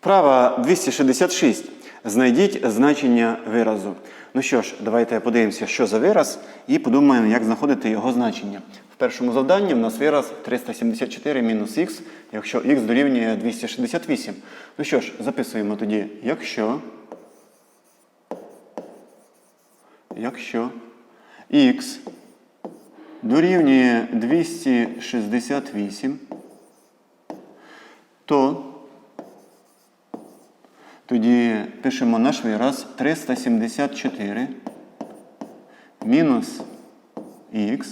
Вправа 266. Знайдіть значення виразу. Ну що ж, давайте подивимося, що за вираз, і подумаємо, як знаходити його значення. В першому завданні в нас вираз 374 мінус х, якщо х дорівнює 268. Ну що ж, записуємо тоді, якщо. Якщо х дорівнює 268, то тоді пишемо наш вираз 374 мінус х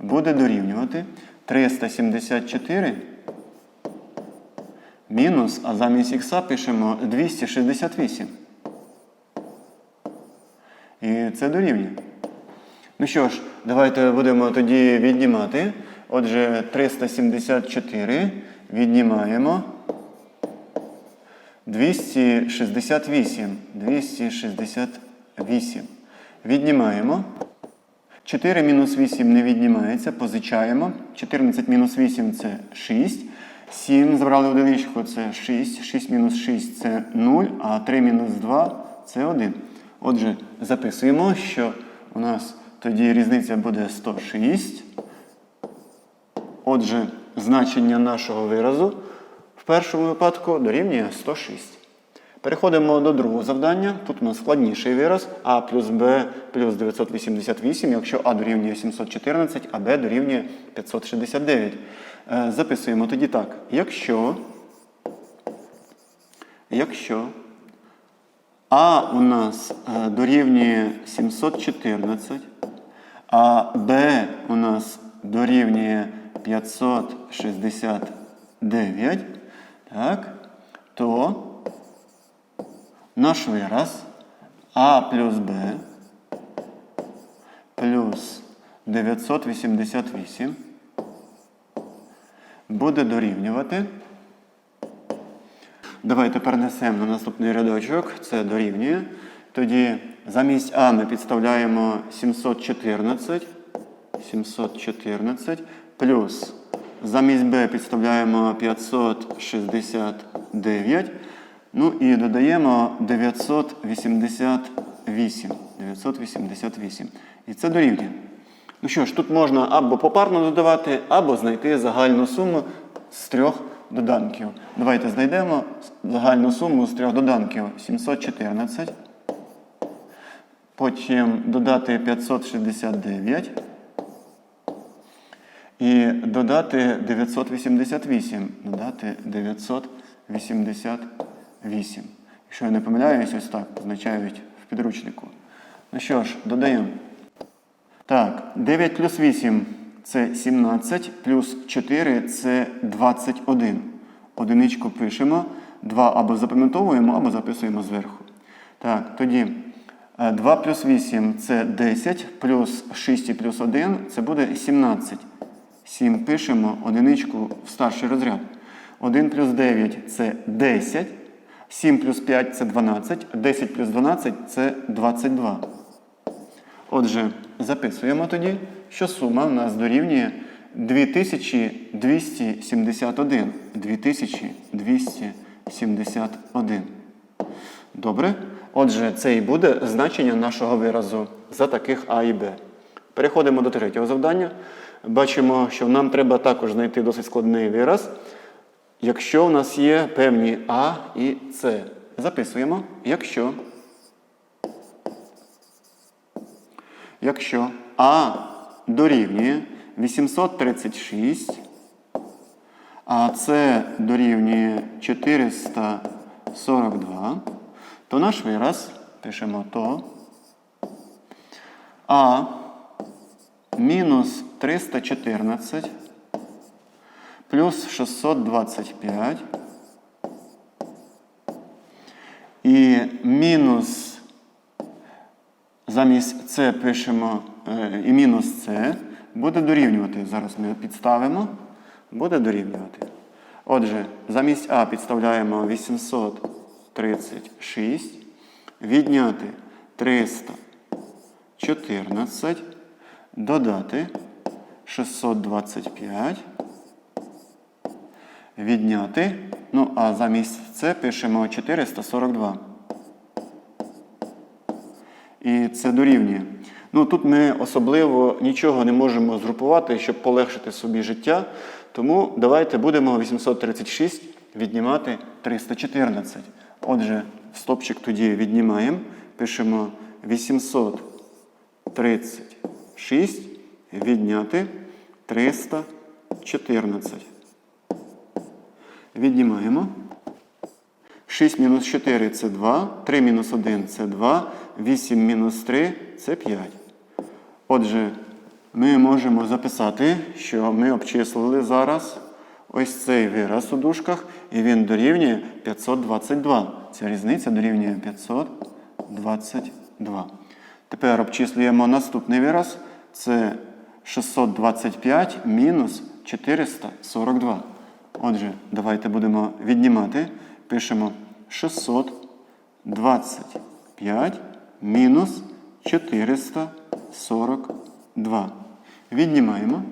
буде дорівнювати 374 мінус, а замість х пишемо 268. І це дорівнює. Ну що ж, давайте будемо тоді віднімати. Отже, 374 віднімаємо. 268. 268. Віднімаємо. 4 мінус 8 не віднімається, позичаємо. 14 мінус 8 це 6. 7 забрали одиничку, це 6. 6 мінус 6 це 0, а 3 мінус 2 це 1. Отже, записуємо, що у нас тоді різниця буде 106. Отже, значення нашого виразу в першому випадку дорівнює 106. Переходимо до другого завдання. Тут у нас складніший вираз а плюс b плюс 988, якщо а дорівнює 714, а b дорівнює 569. Е, Записуємо тоді так. Якщо, якщо а у нас е, дорівнює 714, а Б у нас дорівнює 569, так, то наш вираз А плюс Б плюс 988 буде дорівнювати. Давайте перенесемо на наступний рядочок. Це дорівнює. Тоді замість А ми підставляємо 714. 714 плюс замість Б підставляємо 569. Ну і додаємо 988. 988. І це дорівнює. Ну що ж, тут можна або попарно додавати, або знайти загальну суму з трьох доданків. Давайте знайдемо загальну суму з трьох доданків 714. Потім додати 569. І додати 988. Додати 988. Якщо я не помиляюсь, ось так означають в підручнику. Ну що ж, додаємо. Так, 9 плюс 8 це 17, плюс 4 це 21. Одиничку пишемо, 2 або запам'ятовуємо, або записуємо зверху. Так, тоді 2 плюс 8 це 10, плюс 6 і плюс 1 це буде 17. 7 пишемо, одиничку в старший розряд. 1 плюс 9 це 10. 7 плюс 5 це 12, 10 плюс 12 це 22. Отже, записуємо тоді, що сума в нас дорівнює 2271. 2271. Добре? Отже, це і буде значення нашого виразу за таких А і Б. Переходимо до третього завдання. Бачимо, що нам треба також знайти досить складний вираз, якщо у нас є певні А і С. Записуємо, якщо. Якщо А дорівнює 836, а С дорівнює 442, то наш вираз пишемо то А мінус 314 плюс 625 і мінус Замість С пишемо е, і мінус С буде дорівнювати. Зараз ми підставимо. Буде дорівнювати. Отже, замість А підставляємо 836, відняти 314, додати 625, відняти. Ну, а замість це пишемо 442. І це дорівнює. Ну, тут ми особливо нічого не можемо згрупувати, щоб полегшити собі життя. Тому давайте будемо 836 віднімати 314. Отже, стопчик тоді віднімаємо. Пишемо 836 відняти 314. Віднімаємо. 6 мінус 4 це 2, 3 мінус 1 це 2, 8 мінус 3 це 5. Отже, ми можемо записати, що ми обчислили зараз ось цей вираз у дужках, і він дорівнює 522. Ця різниця дорівнює 522. Тепер обчислюємо наступний вираз. Це 625 мінус 442. Отже, давайте будемо віднімати. Пишемо 625 мінус 442. Віднімаємо.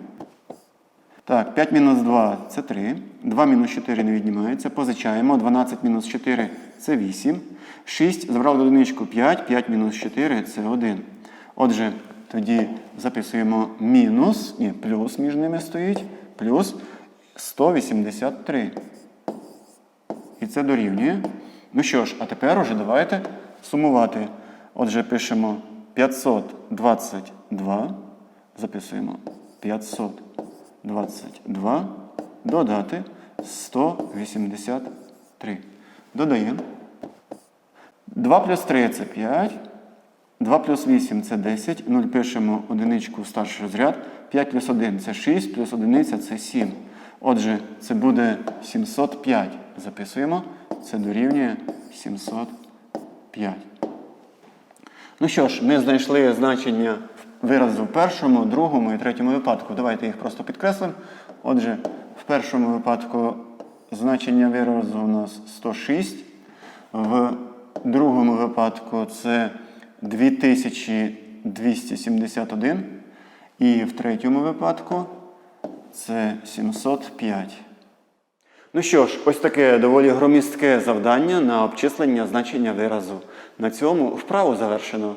Так, 5 мінус 2 це 3. 2 мінус 4 не віднімається. Позичаємо. 12 мінус 4 це 8. 6 забрали одиничку 5. 5 мінус 4 це 1. Отже, тоді записуємо мінус, ні, плюс між ними стоїть. Плюс 183. І це дорівнює. Ну що ж, а тепер уже давайте сумувати. Отже, пишемо 522. Записуємо 522. Додати 183. Додаємо. 2 плюс 3 це 5. 2 плюс 8 це 10. 0 пишемо одиничку в старший розряд. 5 плюс 1 це 6, плюс 1 це 7. Отже, це буде 705. Записуємо. Це дорівнює 705. Ну що ж, ми знайшли значення виразу в першому, другому і третьому випадку. Давайте їх просто підкреслимо. Отже, в першому випадку значення виразу у нас 106. В другому випадку це 2271. І в третьому випадку це 705. Ну що ж, ось таке доволі громістке завдання на обчислення значення виразу. На цьому вправу завершено.